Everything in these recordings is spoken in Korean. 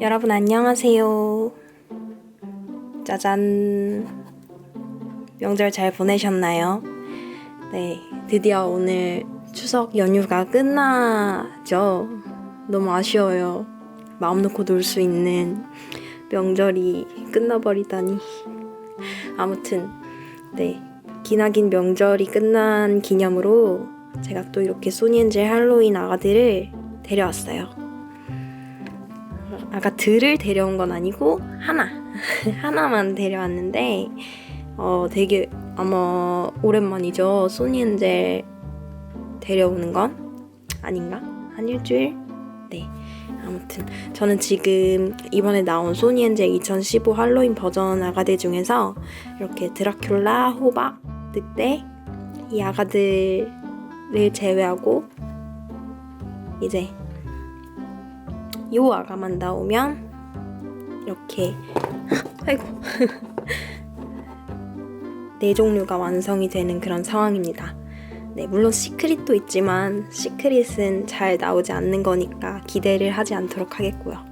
여러분 안녕하세요. 짜잔. 명절 잘 보내셨나요? 네, 드디어 오늘 추석 연휴가 끝나죠. 너무 아쉬워요. 마음 놓고 놀 수 있는 명절이 끝나버리다니. 아무튼, 네. 기나긴 명절이 끝난 기념으로 제가 또 이렇게 소니엔젤 할로윈 아가들을 데려왔어요. 아가들을 데려온 건 아니고 하나. 하나만 데려왔는데 어 되게 아마 오랜만이죠. 소니엔젤 데려오는 건? 아닌가? 한 일주일? 네. 아무튼 저는 지금 이번에 나온 소니엔젤 2015 할로윈 버전 아가들 중에서 이렇게 드라큘라 호박 늑대 이 아가들을 제외하고 이제 요 아가만 나오면 이렇게 아이고 네 종류가 완성이 되는 그런 상황입니다. 네, 물론 시크릿도 있지만 시크릿은 잘 나오지 않는 거니까 기대를 하지 않도록 하겠고요.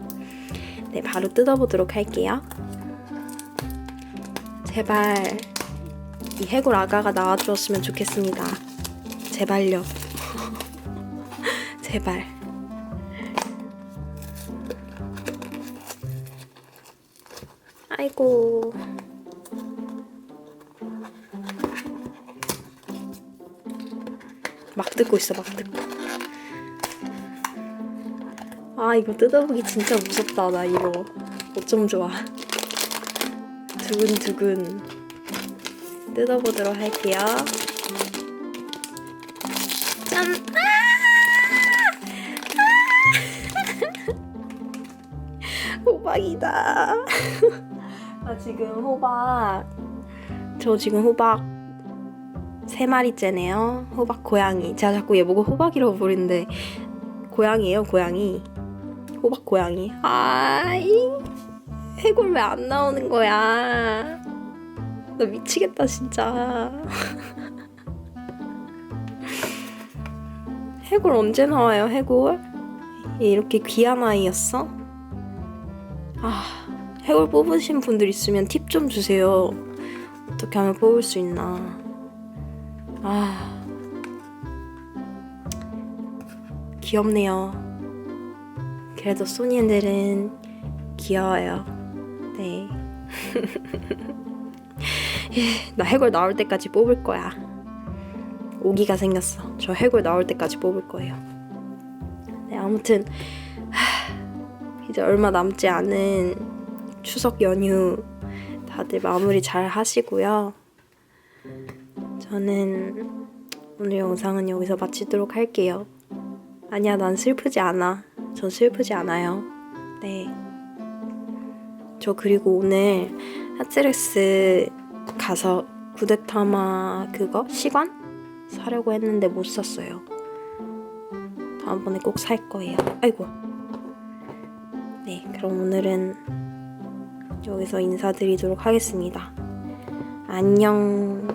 네, 바로 뜯어보도록 할게요. 제발 이 해골 아가가 나와주었으면 좋겠습니다. 제발요. 제발. 아이고. 막 뜯고 있어, 막 뜯고. 아, 이거 뜯어보기 진짜 무섭다, 나 이거. 어쩜 좋아. 두근두근. 뜯어보도록 할게요. 짠! 아! 아! 호박이다. 나 지금 호박. 저 지금 호박 세 마리째네요. 호박 고양이. 제가 자꾸 얘 보고 호박이라고 부르는데 고양이에요, 고양이. 호박 고양이. 아이. 해골 왜 안 나오는 거야? 나 미치겠다 진짜. 해골 언제 나와요 해골? 얘 이렇게 귀한 아이였어? 아 해골 뽑으신 분들 있으면 팁 좀 주세요. 어떻게 하면 뽑을 수 있나? 아 귀엽네요. 그래도 소니엔들은 귀여워요. 네. 예, 나 해골 나올 때까지 뽑을 거야. 오기가 생겼어. 저 해골 나올 때까지 뽑을 거예요. 네, 아무튼 하, 이제 얼마 남지 않은 추석 연휴 다들 마무리 잘 하시고요. 저는 오늘 영상은 여기서 마치도록 할게요. 아니야, 난 슬프지 않아. 전 슬프지 않아요. 네. 저 그리고 오늘 하츠렉스 가서 구데타마 그거 시관 사려고 했는데 못 샀어요. 다음번에 꼭 살 거예요. 아이고. 네, 그럼 오늘은 여기서 인사드리도록 하겠습니다. 안녕.